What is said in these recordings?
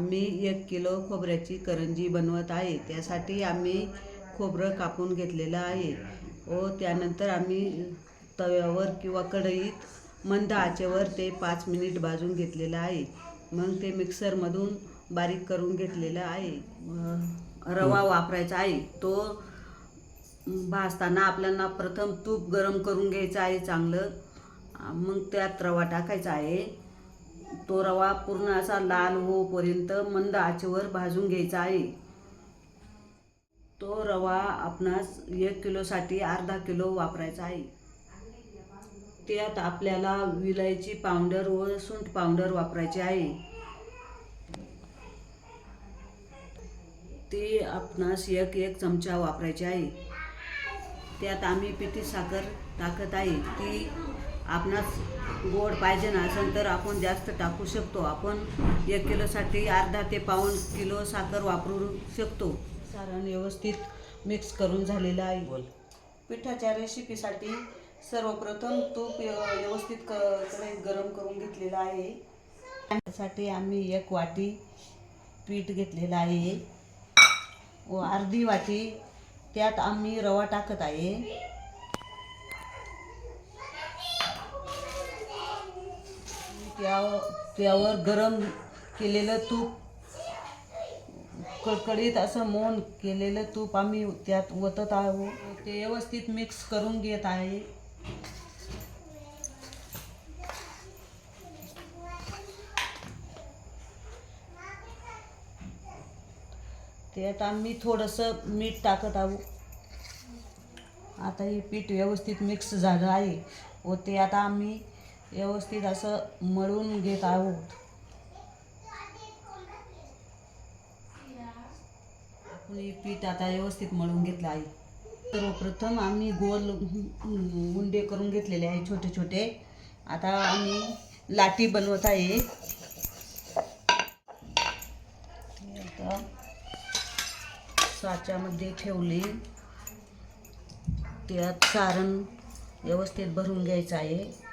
आम्ही एक किलो खोबऱ्याची करंजी बनवत आहे. त्यासाठी आम्ही खोबरं कापून घेतलेलं आहे. व त्यानंतर आम्ही तव्यावर किंवा कढईत मंद आचेवर ते पाच मिनिट भाजून घेतलेलं आहे. मग ते मिक्सरमधून बारीक करून घेतलेलं आहे. रवा वापरायचा आहे. तो भाजताना आपल्याला प्रथम तूप गरम करून घ्यायचं आहे चांगलं. मग त्यात रवा टाकायचा आहे. तो रवा पूर्ण असा लाल होऊपर्यंत मंद आचेवर भाजून घ्यायचा आहे. तो रवा आपणास एक किलोसाठी अर्धा किलो वापरायचा आहे. त्यात आपल्याला विलायची पावडर व सुंठ पावडर वापरायची आहे. ती आपणास एक एक चमचा वापरायची आहे. त्यात आम्ही पिठी साखर टाकत आहे. ती आपणास गोड पाहिजे ना असेल तर आपण जास्त टाकू शकतो. आपण एक किलोसाठी अर्धा ते पाऊण किलो साखर वापरू शकतो. सारण व्यवस्थित मिक्स करून झालेलं आहे. बोल. पिठाच्या रेसिपीसाठी सर्वप्रथम तूप व्यव- व्यवस्थित क गरम करून घेतलेलं आहे. त्यासाठी आम्ही एक वाटी पीठ घेतलेलं आहे. व अर्धी वाटी त्यात आम्ही रवा टाकत आहे. त्या त्यावर गरम केलेलं तूप कडकडीत असं मोन केलेलं तूप आम्ही त्यात ओतत आहोत ते व्यवस्थित मिक्स करून घेत आहे. त्यात आम्ही थोडंसं मीठ टाकत आहोत आता हे पीठ व्यवस्थित मिक्स झालं आहे. व ते आता आम्ही व्यवस्थित असं मळून घेत आहोत. आपण हे पीठ आता व्यवस्थित मळून घेतलं आहे. सर्वप्रथम आम्ही गोल गुंडे करून घेतलेले आहे छोटे छोटे. आता आम्ही लाटी बनवत आहे. आता साच्यामध्ये ठेवले. त्यात सारण व्यवस्थित भरून घ्यायचं आहे.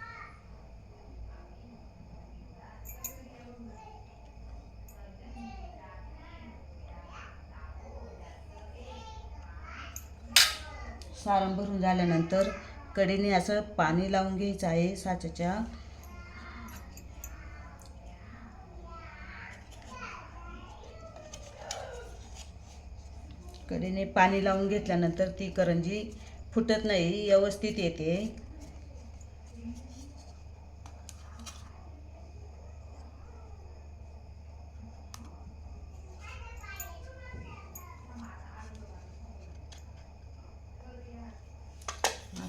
सारण भरून झाल्यानंतर कडेने असं पाणी लावून घ्यायचं आहे साच्याच्या. कडेने पाणी लावून घेतल्यानंतर ती करंजी फुटत नाही व्यवस्थित येते.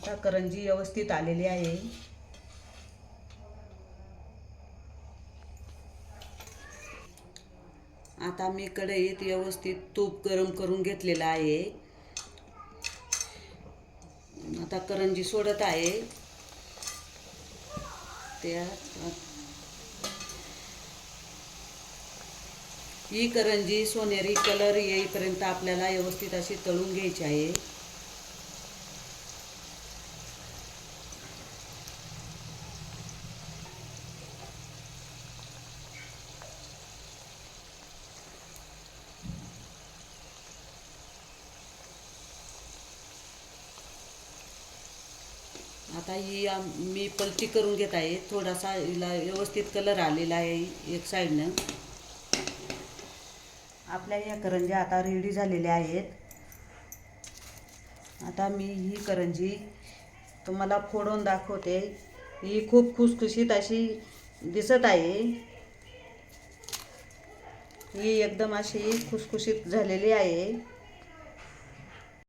आता करंजी व्यवस्थित आलेली आहे. आता मी कढईत व्यवस्थित तूप गरम करून घेतलेलं आहे. आता करंजी सोडत आहे. त्या ही करंजी सोनेरी कलर येईपर्यंत आपल्याला व्यवस्थित अशी तळून घ्यायची आहे. आता ही आम- मी पलटी करून घेत आहे. थोडासा हिला व्यवस्थित कलर आलेला आहे एक साईडनं. आपल्या या करंज्या आता रेडी झालेल्या आहेत. आता मी ही करंजी तुम्हाला फोडून दाखवते. ही खूप खुसखुशीत अशी दिसत आहे. ही एकदम अशी खुसखुशीत झालेली आहे.